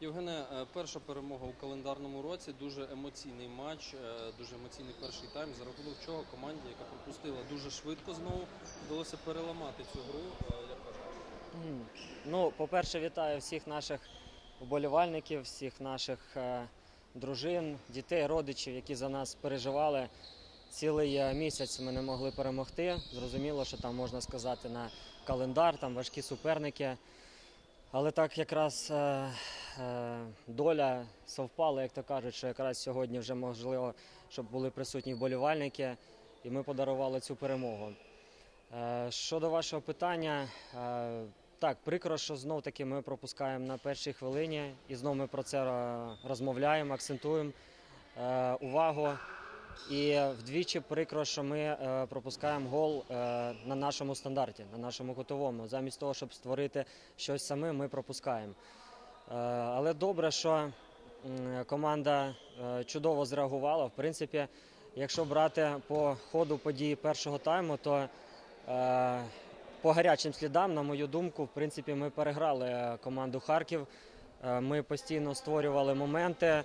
Євгене, е, перша перемога у календарному році. Дуже емоційний матч, е, дуже емоційний перший тайм, за рахунок чого команді, яка пропустила дуже швидко знову, вдалося переламати цю гру. Е, ну, по-перше, вітаю всіх наших вболівальників, всіх наших дружин, дітей, родичів, які за нас переживали. Цілий е, місяць ми не могли перемогти. Зрозуміло, що там можна сказати на календар, там важкі суперники. Але так якраз е, е, доля совпала, як то кажуть, що якраз сьогодні вже можливо, щоб були присутні вболівальники, і ми подарували цю перемогу. Е, Щодо вашого питання, е, так, прикро, що знов таки ми пропускаємо на першій хвилині, і знов ми про це е, розмовляємо, акцентуємо е, увагу. І вдвічі прикро, що ми е, пропускаємо гол е, на нашому стандарті, на нашому кутовому. Замість того, щоб створити щось саме, ми пропускаємо. Е, Але добре, що команда чудово зреагувала. В принципі, якщо брати по ходу події першого тайму, то по гарячим слідам, на мою думку, в принципі, ми переграли команду Харків. Ми постійно створювали моменти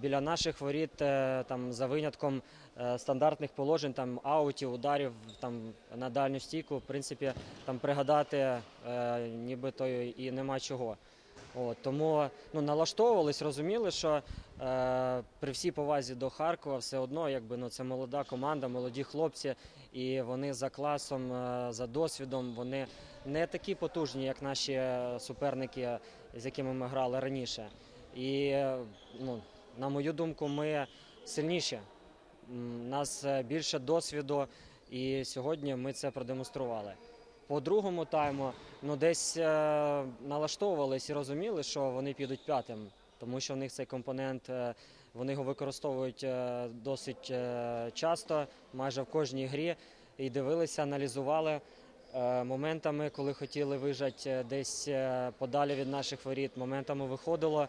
біля наших воріт, е, там за винятком е, стандартних положень, там аутів, ударів там на дальню стійку. В принципі, там пригадати е, нібито і нема чого. От, тому ну, налаштовувались, розуміли, що е, при всій повазі до Харкова все одно якби, ну, це молода команда, молоді хлопці, і вони за класом, е, за досвідом, вони не такі потужні, як наші е, суперники, з якими ми грали раніше. І е, ну, на мою думку, ми сильніші. У нас е, більше досвіду, і сьогодні ми це продемонстрували. По другому тайму ну, десь е, налаштовувались і розуміли, що вони підуть п'ятим, тому що в них цей компонент е, вони його використовують е, досить е, часто, майже в кожній грі. І дивилися, аналізували е, моментами, коли хотіли вижати е, десь подалі від наших воріт, моментами виходило.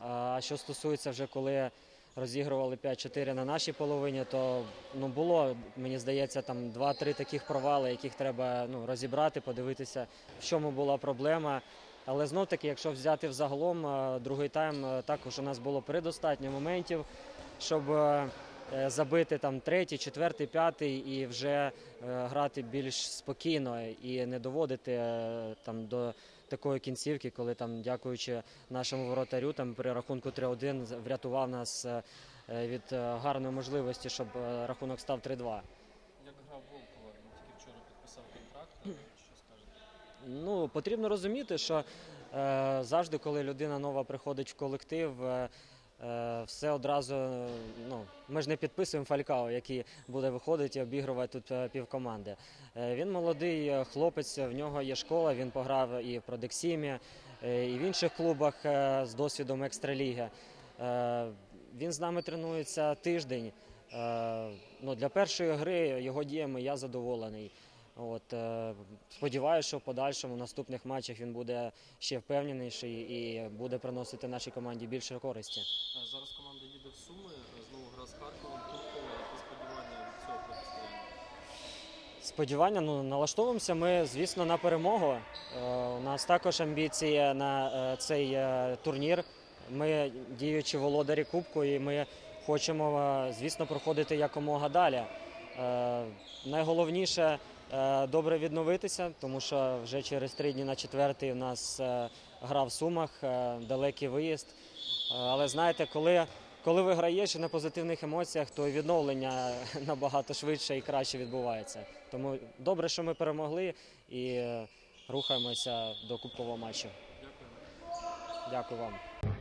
А що стосується вже коли розігрували 5-4 на нашій половині, то ну було, мені здається, там 2-3 таких провали, яких треба ну, розібрати, подивитися, в чому була проблема. Але знов таки, якщо взяти взагалом, е, другий тайм е, також у нас було предостатньо моментів, щоб е, забити там третій, четвертий, п'ятий і вже грати більш спокійно і не доводити там до такої кінцівки, коли там, дякуючи нашому воротарю, там при рахунку 3-1 врятував нас е, е, від е, гарної можливості, щоб рахунок став 3-2. Як грав Волкова? Він тільки вчора підписав контракт. Що скажете? Ну, потрібно розуміти, що е, завжди, коли людина нова приходить в колектив, е, все одразу. е, Ну, ми ж не підписуємо Фалькао, який буде виходити і обігрувати тут е, півкоманди. Е, він молодий е, хлопець, в нього є школа, він пограв і в Продексімі, е, і в інших клубах е, з досвідом екстраліги. Е, він з нами тренується тиждень. Е, ну, для першої гри його діями я задоволений. От, е, сподіваюся, що в подальшому в наступних матчах він буде ще впевненіший і буде приносити нашій команді більше користі. Е, Зараз команда їде в Суми, е, знову гра з Харковом. Туркова, які сподівання від цього протистояння? Сподівання, ну налаштовуємося ми, звісно, на перемогу. У нас також амбіції на цей турнір. Ми діючі володарі Кубку, і ми хочемо, звісно, проходити якомога далі. Найголовніше добре відновитися, тому що вже через три дні на четвертий у нас е, гра в Сумах, е, далекий виїзд. Е, Але знаєте, коли, коли і на позитивних емоціях, то відновлення набагато швидше і краще відбувається. Тому добре, що ми перемогли і е, рухаємося до кубкового матчу. Дякую вам.